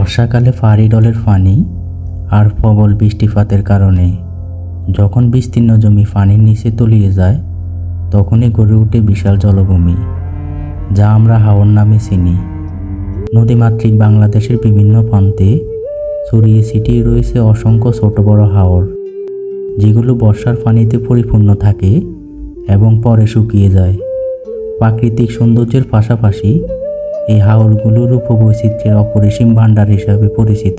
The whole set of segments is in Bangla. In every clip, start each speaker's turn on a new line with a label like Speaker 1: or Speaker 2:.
Speaker 1: বর্ষাকালে পাহাড়ি ডলের পানি আর প্রবল বৃষ্টিপাতের কারণে যখন বিস্তীর্ণ জমি পানির নিচে তলিয়ে যায়, তখনই গড়ে ওঠে বিশাল জলভূমি, যা আমরা হাওর নামে চিনি। নদীমাতৃক বাংলাদেশের বিভিন্ন প্রান্তে ছড়িয়ে ছিটিয়ে রয়েছে অসংখ্য ছোট বড় হাওর, যেগুলো বর্ষার পানিতে পরিপূর্ণ থাকে এবং পরে শুকিয়ে যায়। প্রাকৃতিক সৌন্দর্যের পাশাপাশি এই হাওরগুলোর উপবৈচিত্র্যের অপরিসীম ভাণ্ডার হিসাবে পরিচিত।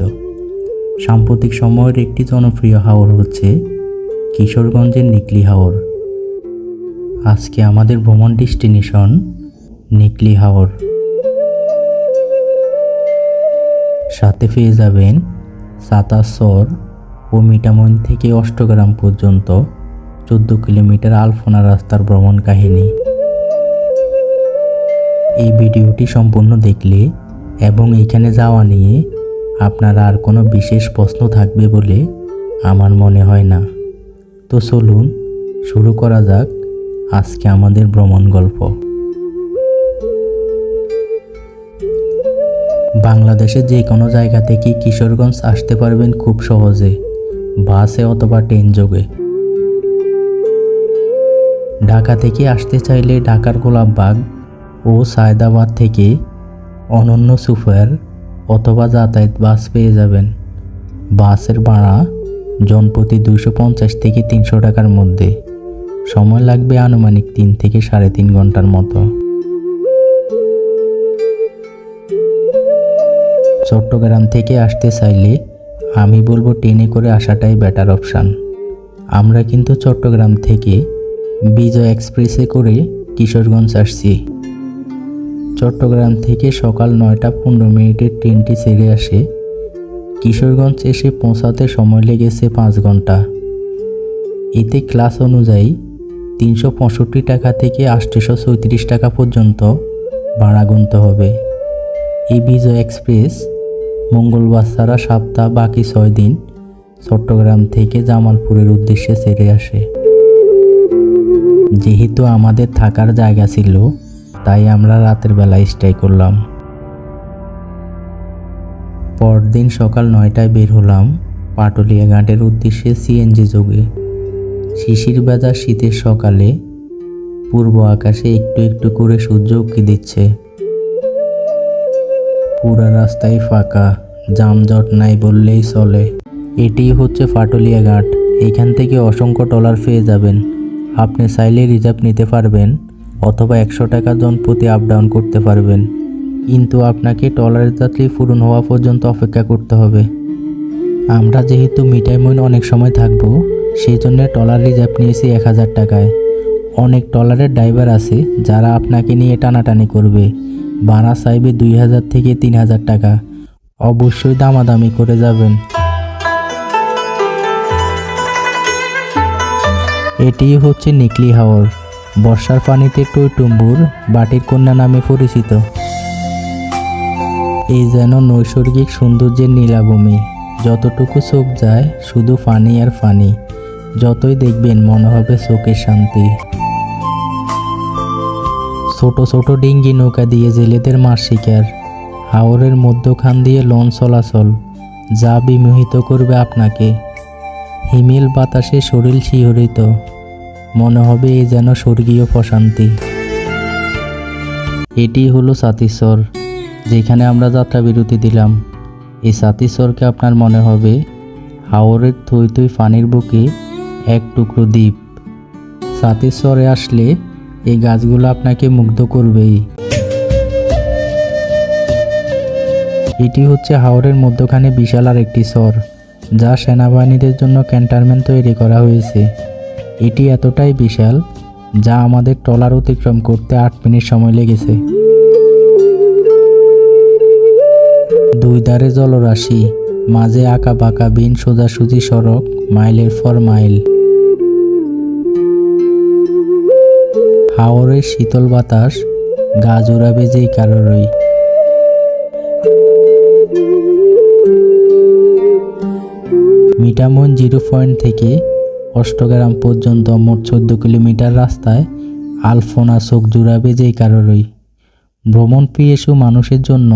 Speaker 1: সাম্প্রতিক সময়ের একটি জনপ্রিয় হাওর হচ্ছে কিশোরগঞ্জের নিকলি হাওর আজকে আমাদের ভ্রমণ ডেস্টিনেশন নিকলি হাওর সাথে পেয়ে যাবেন সাতাশর ও মিটামইন থেকে অষ্টগ্রাম পর্যন্ত চোদ্দ কিলোমিটার আলফোনা রাস্তার ভ্রমণ কাহিনী। এই ভিডিওটি সম্পূর্ণ দেখলে এবং এইখানে যাওয়া নিয়ে আপনার আর কোনো বিশেষ প্রশ্ন থাকবে বলে আমার মনে হয় না। তো চলুন শুরু করা যাক আজকে আমাদের ভ্রমণ গল্প। বাংলাদেশের যে কোনো জায়গা থেকে কিশোরগঞ্জ আসতে পারবেন খুব সহজে, বাসে অথবা ট্রেন যোগে। ঢাকা থেকে আসতে চাইলে ঢাকার গোলাপবাগ ও সায়দাবাদ থেকে অনন্য সুপার অথবা যাতায়াত বাস পেয়ে যাবেন। বাসের ভাড়া জনপ্রতি দুশো পঞ্চাশ থেকে তিনশো টাকার মধ্যে। সময় লাগবে আনুমানিক তিন থেকে সাড়ে তিন ঘণ্টার মতো। চট্টগ্রাম থেকে আসতে চাইলে আমি বলব ট্রেনে করে আসাটাই বেটার অপশান আমরা কিন্তু চট্টগ্রাম থেকে বিজয় এক্সপ্রেসে করে কিশোরগঞ্জ আসছি। চট্টগ্রাম থেকে সকাল নয়টা পনেরো মিনিটের ট্রেনটি ছেড়ে আসে। কিশোরগঞ্জ এসে পৌঁছাতে সময় লেগেছে পাঁচ ঘণ্টা। এতে ক্লাস অনুযায়ী তিনশো পঁয়ষট্টি টাকা থেকে আটশোশো চৌত্রিশ টাকা পর্যন্ত ভাড়া গুনতে হবে। এই বিজয় এক্সপ্রেস মঙ্গলবার ছাড়া সপ্তাহ বাকি ছয় দিন চট্টগ্রাম থেকে জামালপুরের উদ্দেশ্যে ছেড়ে আসে। যেহেতু আমাদের থাকার জায়গা ছিল তাই আমরা রাতের বেলা স্টে করলাম। পরদিন সকাল নয়টায় বের হলাম পাটুলিয়া ঘাটের উদ্দেশ্যে সিএনজি যোগে। শিশির বাজার শীতের সকালে পূর্ব আকাশে একটু একটু করে সূর্য উঁকি দিচ্ছে। পুরা রাস্তায় ফাঁকা, যানজট নাই বললেই চলে। এটি হচ্ছে ফাটুলিয়া ঘাট, এখান থেকে অসংখ্য টলার পেয়ে যাবেন। আপনি চাইলে রিজার্ভ নিতে পারবেন। অথবা একশো টাকা জন প্রতি আপ ডাউন করতে পারবেন। কিন্তু আপনাকে টলারের যাত্রী পূরণ হওয়া পর্যন্ত অপেক্ষা করতে হবে। আমরা যেহেতু মিঠাই মইন অনেক সময় থাকব সেই জন্য টলার রিজার্ভ নিয়েছি এক হাজার টাকায়। অনেক টলারের ড্রাইভার আছে যারা আপনাকে নিয়ে টানাটানি করবে। ভাড়া চাইবে দুই হাজার থেকে তিন হাজার টাকা। অবশ্যই দামাদামি করে যাবেন। এটি হচ্ছে নিকলি হাওর। বর্ষার পানিতে টইটুম্বুর বাটির কন্যা নামে পরিচিত। এই যেন নৈসর্গিক সৌন্দর্যের নীলাভূমি। যতটুকু চোখ যায়, শুধু পানি আর পানি। যতই দেখবেন, মনে হবে চোখের শান্তি। ছোট ছোট ডিঙ্গি নৌকা দিয়ে জেলেদের মাছ শিকার। হাওরের মধ্যখান দিয়ে লন চলাচল। যা বিমোহিত করবে আপনাকে। হিমেল বাতাসে শরীর শিহরিত। মনে হবে এ যেন স্বর্গীয় প্রশান্তি। এটি হলো সাতিস্বর, যেখানে আমরা যাত্রা বিরতি দিলাম। এই সাতিস্বরকে আপনার মনে হবে হাওরের থই থই পানির বুকে এক টুকরো দ্বীপ। সাতিস্বরে আসলে এই গাছগুলো আপনাকে মুগ্ধ করবেই। এটি হচ্ছে হাওরের মধ্যখানে বিশাল আর একটি স্বর, যা সেনাবাহিনীদের জন্য ক্যান্টারমেন্ট তৈরি করা হয়েছে। এটি এতটাই বিশাল যা আমাদের ট্রলার অতিক্রম করতে আট মিনিট সময় লেগেছে। দুই ধারে জলরাশি, মাঝে আঁকা বাঁকা বিন সোজাসুজি সড়ক, মাইলের পর মাইল। হাওরের শীতল বাতাস গা যেই কারোরই মিটামন জিরো পয়েন্ট থেকে অষ্টগ্রাম পর্যন্ত মোট চোদ্দ কিলোমিটার রাস্তায় আলফোনা চোখ জুড়াবে যেই কারোরই। ভ্রমণ প্রিয়েসু মানুষের জন্য,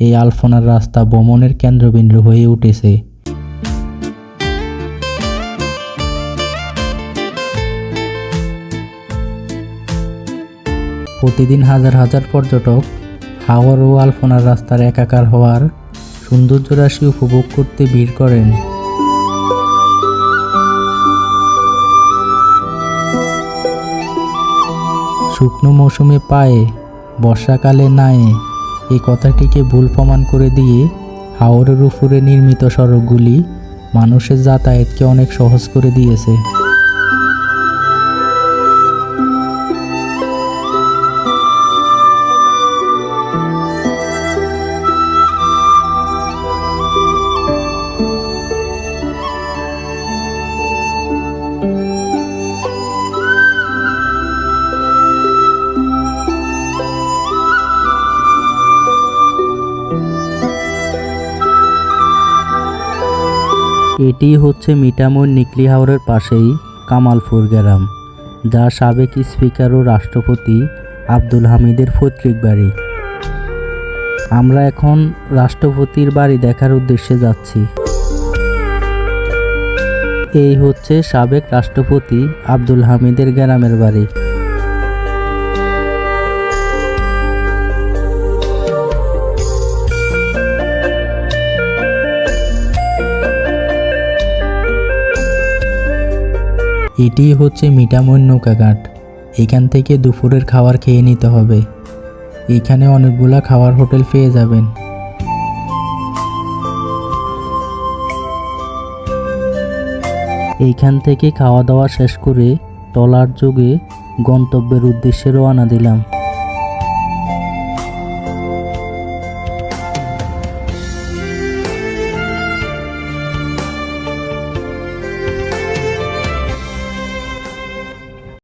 Speaker 1: এই আলফোনার রাস্তা ভ্রমণের কেন্দ্রবিন্দু হয়ে উঠেছে। প্রতিদিন হাজার হাজার পর্যটক হাওর ও আলফোনার রাস্তার একাকার হওয়ার সৌন্দর্য রাশি উপভোগ করতে ভিড় করেন। শুকনো মৌসুমে পায়ে, বর্ষাকালে নায়ে এই কথাটিকে ভুল প্রমাণ করে দিয়ে হাওরের উপরে নির্মিত সড়কগুলি মানুষের যাতায়াতকে অনেক সহজ করে দিয়েছে। এটি হচ্ছে মিটামুর নিকলি হাওরের পাশেই কামালপুর গ্রাম যা সাবেক স্পিকার ও রাষ্ট্রপতি আব্দুল হামিদের পৈতৃক বাড়ি। আমরা এখন রাষ্ট্রপতির বাড়ি দেখার উদ্দেশ্যে যাচ্ছি। এই হচ্ছে সাবেক রাষ্ট্রপতি আব্দুল হামিদের গ্রামের বাড়ি। এটি হচ্ছে মিটামইন নৌকাঘাট। এখান থেকে দুপুরের খাবার খেয়ে নিতে হবে। এখানে অনেকগুলা খাবার হোটেল পেয়ে যাবেন। এইখান থেকে খাওয়া দাওয়া শেষ করে টলার যোগে গন্তব্যের উদ্দেশ্যে রওনা দিলাম।